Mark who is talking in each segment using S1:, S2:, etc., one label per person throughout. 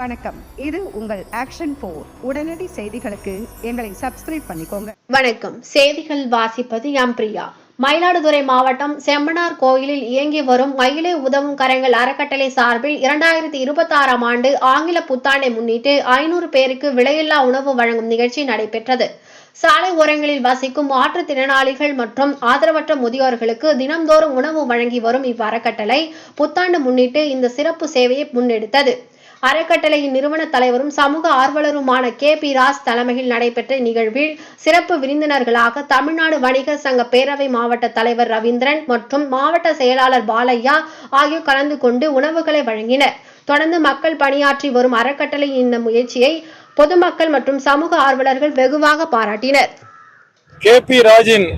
S1: வணக்கம். இது உங்கள் ஆக்ஷன் போர் உடனடி செய்திகளுக்கு எங்களை சப்ஸ்கிரைப் பண்ணிக்கோங்க.
S2: வணக்கம். செய்திகள் வாசிப்பது எம் பிரியா. மயிலாடுதுறை மாவட்டம் செம்பனார் கோயிலில் இயங்கி வரும் மயிலை உதவும் கரங்கள் அறக்கட்டளை சார்பில் இரண்டாயிரத்தி இருபத்தி ஆறாம் ஆண்டு ஆங்கில புத்தாண்டை முன்னிட்டு ஐநூறு பேருக்கு விலையில்லா உணவு வழங்கும் நிகழ்ச்சி நடைபெற்றது. சாலை ஓரங்களில் வசிக்கும் மாற்றுத்திறனாளிகள் மற்றும் ஆதரவற்ற முதியோர்களுக்கு தினம்தோறும் உணவு வழங்கி வரும் இவ்வறக்கட்டளை புத்தாண்டு முன்னிட்டு இந்த சிறப்பு சேவையை முன்னெடுத்தது. அறக்கட்டளையின் நிறுவன தலைவரும் சமூக ஆர்வலருமான கே. பி. ராஸ் தலைமையில் நடைபெற்ற நிகழ்வில் சிறப்பு விருந்தினர்களாக தமிழ்நாடு வணிகர் சங்க பேரவை மாவட்ட தலைவர் ரவீந்திரன் மற்றும் மாவட்ட செயலாளர் பாலையா ஆகியோர் கலந்து கொண்டு உணவுகளை வழங்கினர். தொடர்ந்து மக்கள் பணியாற்றி வரும் அறக்கட்டளையின் இந்த முயற்சியை பொதுமக்கள் மற்றும் சமூக ஆர்வலர்கள் வெகுவாக பாராட்டினர்.
S3: கே. பி. ராஜின்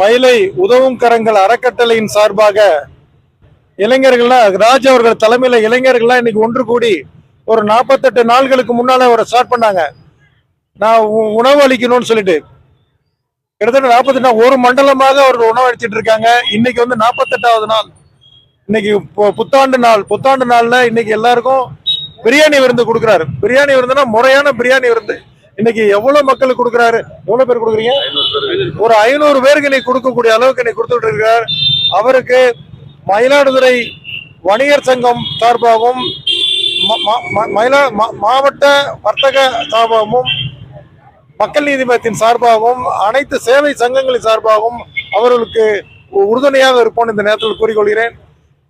S3: மயிலை உதவும் கரங்கள் அறக்கட்டளையின் சார்பாக இளைஞர்கள்லாம் ராஜ் அவர்கள் தலைமையில இளைஞர்கள்லாம் இன்னைக்கு ஒன்று கூடி ஒரு நாற்பத்தெட்டு நாள்களுக்கு முன்னால அவரை ஸ்டார்ட் பண்ணாங்க. நான் உணவு அளிக்கணும்னு சொல்லிட்டு. கிட்டத்தட்ட நாற்பத்தெட்டு ஒரு மண்டலமாக அவர் உணவு அளிச்சிட்டு இருக்காங்க. இன்னைக்கு வந்து நாற்பத்தெட்டாவது நாள். இன்னைக்கு புத்தாண்டு நாள். புத்தாண்டு நாள்ல இன்னைக்கு எல்லாருக்கும் பிரியாணி விருந்து கொடுக்குறாரு. பிரியாணி விருந்துனா முறையான பிரியாணி விருந்து. இன்னைக்கு எவ்வளவு மக்களுக்கு கொடுக்குறாரு? எவ்வளவு பேர் கொடுக்குறீங்க? ஒரு ஐநூறு பேருக்கு இன்னைக்கு கொடுக்கக்கூடிய அளவுக்கு இன்னைக்கு கொடுத்துட்டு இருக்கார். அவருக்கு மயிலாடுதுறை வணிகர் சங்கம் சார்பாகவும் ம- ம- ம- மயிலா மா- மாவட்ட வர்த்தக சார்பாகவும் மக்கள் நீதிமன்றத்தின் சார்பாகவும் அனைத்து சேவை சங்கங்களின் சார்பாகவும் அவர்களுக்கு உறுதுணையாக இருப்போம் இந்த நேரத்தில் கூறிக்கொள்கிறேன்.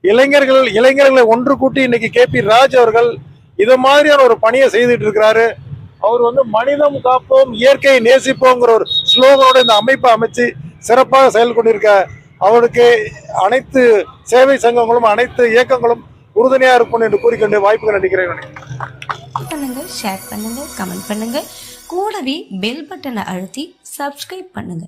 S3: இளைஞர்கள் இளைஞர்களை ஒன்று கூட்டி இன்னைக்கு கே. பி. ராஜ் அவர்கள் இது மாதிரியான ஒரு பணியை செய்துட்டு இருக்கிறாரு. அவர் வந்து மனிதம் காப்போம் இயற்கையை நேசிப்போங்கிற ஒரு ஸ்லோகனோட இந்த அமைப்பை அமைச்சு சிறப்பாக செயல்கொண்டிருக்க அவருக்கு அனைத்து சேவை சங்கங்களும் அனைத்து இயக்கங்களும் உறுதுணையாக இருக்கும் என்று கூறிக்கொண்டு வாய்ப்புகள் அளிக்கிறேன்.
S4: பண்ணுங்க ஷேர் பண்ணுங்க கமெண்ட் பண்ணுங்க. கூடவே பெல் பட்டனை அழுத்தி சப்ஸ்கிரைப் பண்ணுங்க.